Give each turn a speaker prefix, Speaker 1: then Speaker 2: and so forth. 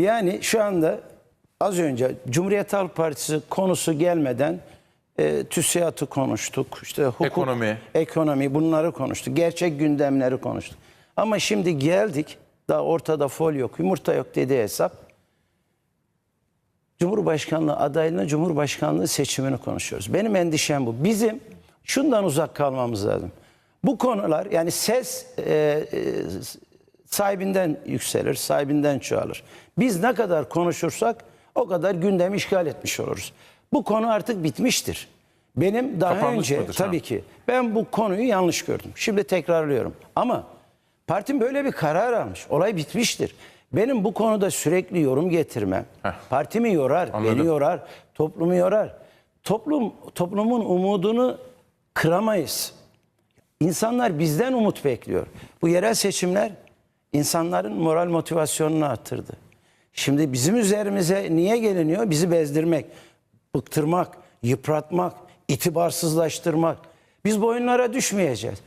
Speaker 1: Yani şu anda az önce Cumhuriyet Halk Partisi konusu gelmeden e, TÜSİAD'ı konuştuk. işte hukuk,
Speaker 2: Ekonomi.
Speaker 1: ekonomi bunları konuştuk. Gerçek gündemleri konuştuk. Ama şimdi geldik daha ortada fol yok, yumurta yok dediği hesap. Cumhurbaşkanlığı adaylığını, Cumhurbaşkanlığı seçimini konuşuyoruz. Benim endişem bu. Bizim şundan uzak kalmamız lazım. Bu konular yani ses e, e, sahibinden yükselir, sahibinden çoğalır. Biz ne kadar konuşursak o kadar gündemi işgal etmiş oluruz. Bu konu artık bitmiştir. Benim daha
Speaker 2: Kapanmış
Speaker 1: önce tabii ki ben bu konuyu yanlış gördüm. Şimdi tekrarlıyorum. Ama partim böyle bir karar almış. Olay bitmiştir. Benim bu konuda sürekli yorum getirmem.
Speaker 2: Heh.
Speaker 1: Partimi yorar,
Speaker 2: Anladım.
Speaker 1: beni yorar, toplumu yorar. Toplum toplumun umudunu kıramayız. İnsanlar bizden umut bekliyor. Bu yerel seçimler insanların moral motivasyonunu arttırdı. Şimdi bizim üzerimize niye geliniyor? Bizi bezdirmek, bıktırmak, yıpratmak, itibarsızlaştırmak. Biz bu oyunlara düşmeyeceğiz.